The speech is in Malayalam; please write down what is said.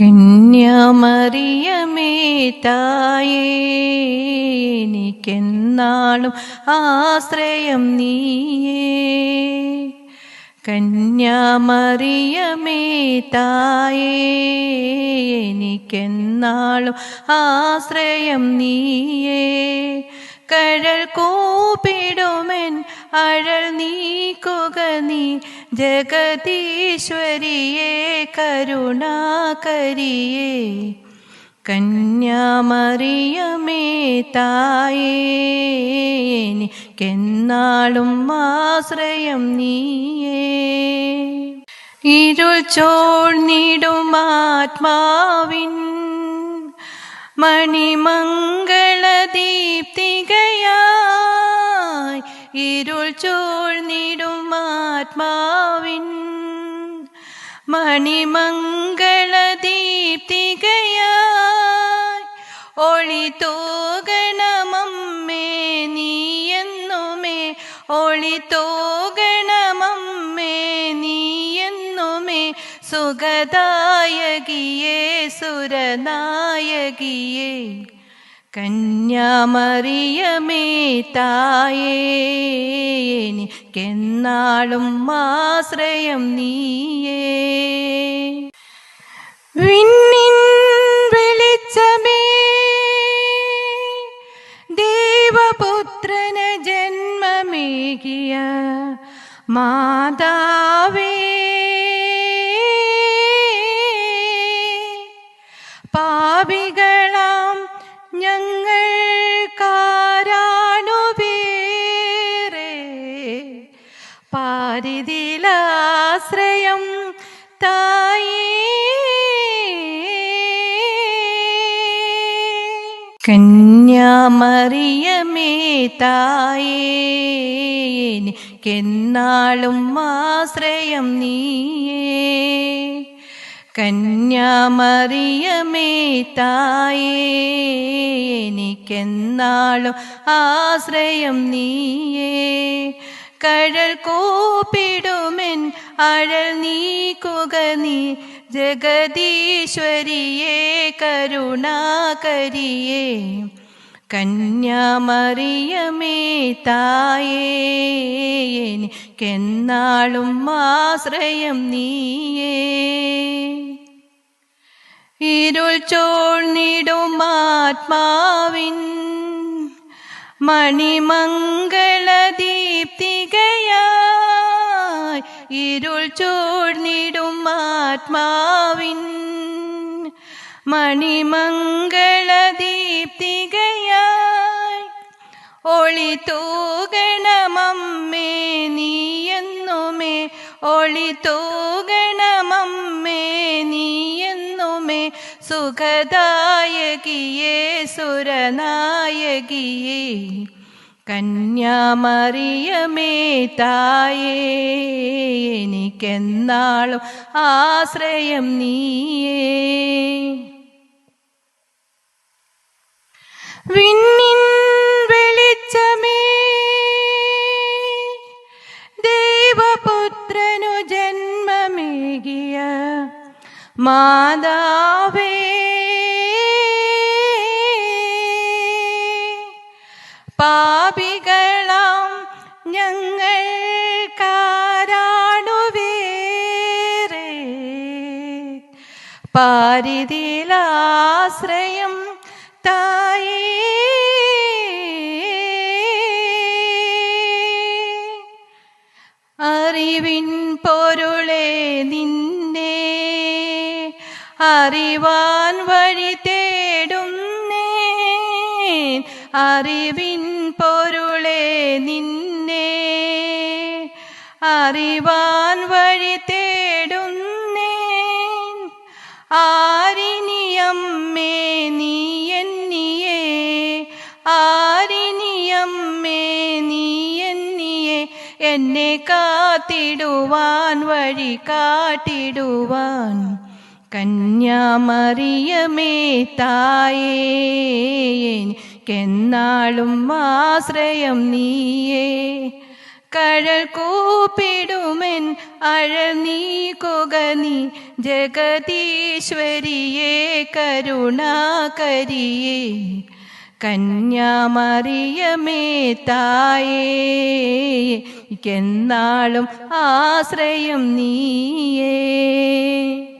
കന്യാമറിയമേ തായേ എനിക്കെന്നാളും ആശ്രയം നീയേ. കന്യാമറിയമേ തായേ എനിക്കെന്നാളും ആശ്രയം നീയേ. കഴൽ കൂപ്പിടുമെൻ അഴൽ നീക്കുക നീ ജഗതീശ്വരിയെ കരുണാകരിയേ. കന്യാമറിയമേ തായേ കെന്നാളും ആശ്രയം നീയേ. ഇരുൾ ചോർന്നിടും ആത്മാവിൻ മണിമംഗളദീപ്തികയായി ഇരുൾ ചോർന്നിടും ആത്മാവിൻ മണിമംഗള ദീപ്തികയായി ഒളി തോകണമമ്മേ നീയെന്നുമേ ഒളി തോകണമമ്മേ നീയെന്നുമേ സുഖദായകിയേ സുരനായകിയേ. കന്യാമറിയമേ തായേ എനിക്കെന്നാളും ആശ്രയം നീയേ. വിണ്ണിൻ വെളിച്ചമേ ദേവപുത്രന ജന്മമേകിയ മാതാവേ പാപികളാം പാരിതിലാശ്രയം തായി. കന്യാമറിയമേ തായേ. കെന്നാളും ആശ്രയം നീയേ. കന്യാമറിയമേ തായേ. എനിക്കെന്നാളും ആശ്രയം നീയേ. കഴൽ കൂപ്പിടുമെൻ അഴൽ നീക്കുക നീ. ജഗദീശ്വരിയെ കരുണാകരിയേ. കന്യാമറിയമേ തായേ. കെന്നാളും ആശ്രയം നീയേ. ഇരുൾ ചോർന്നിടും ആത്മാവിൻ മണിമംഗളദീപ്തികയായി ഇരുൾ ചോർന്നിടും ആത്മാവിൻ മണിമംഗള ദീപ്തികയായി. ഒളി തൂകണമമ്മേ നീയെന്നുമേ ഒളി തൂകണമമ്മേ നീയെന്നുമേ സുഖദായകിയേ സുരനായകിയേ. കന്യാമറിയമേ തായേ എനിക്കെന്നാളും ആശ്രയം നീയേ. വിണ്ണിൻ വെളിച്ചമേ ദേവപുത്രനു ജന്മമേകിയ മാതാവേ പാപികളാം ഞങ്ങൾ കാരാണുവേറെ പാരിതിലാശ്രയം തായേ. അറിവിൻ പൊരുളെ നിന്നെ അറിവാൻ വഴി തേടുന്നേ. അറിവിൻ നിന്നെ അറിവാൻ വഴി തേടുന്നേ ആരിനിയമ്മേ നീ ആരിനിയമ്മേ നീ എന്നെ കാത്തിടുവാൻ വഴി കാട്ടിടുവാൻ. കന്യാമറിയമേ തായേ എനിക്കെന്നാളും ആശ്രയം നീയേ. കഴൽ കൂപ്പിടുമെൻ അഴൽ നീക്കുക നീ. ജഗതീശ്വരിയെ കരുണാകരിയേ. കന്യാമറിയമേ തായേ. എന്നാളും ആശ്രയം നീയേ.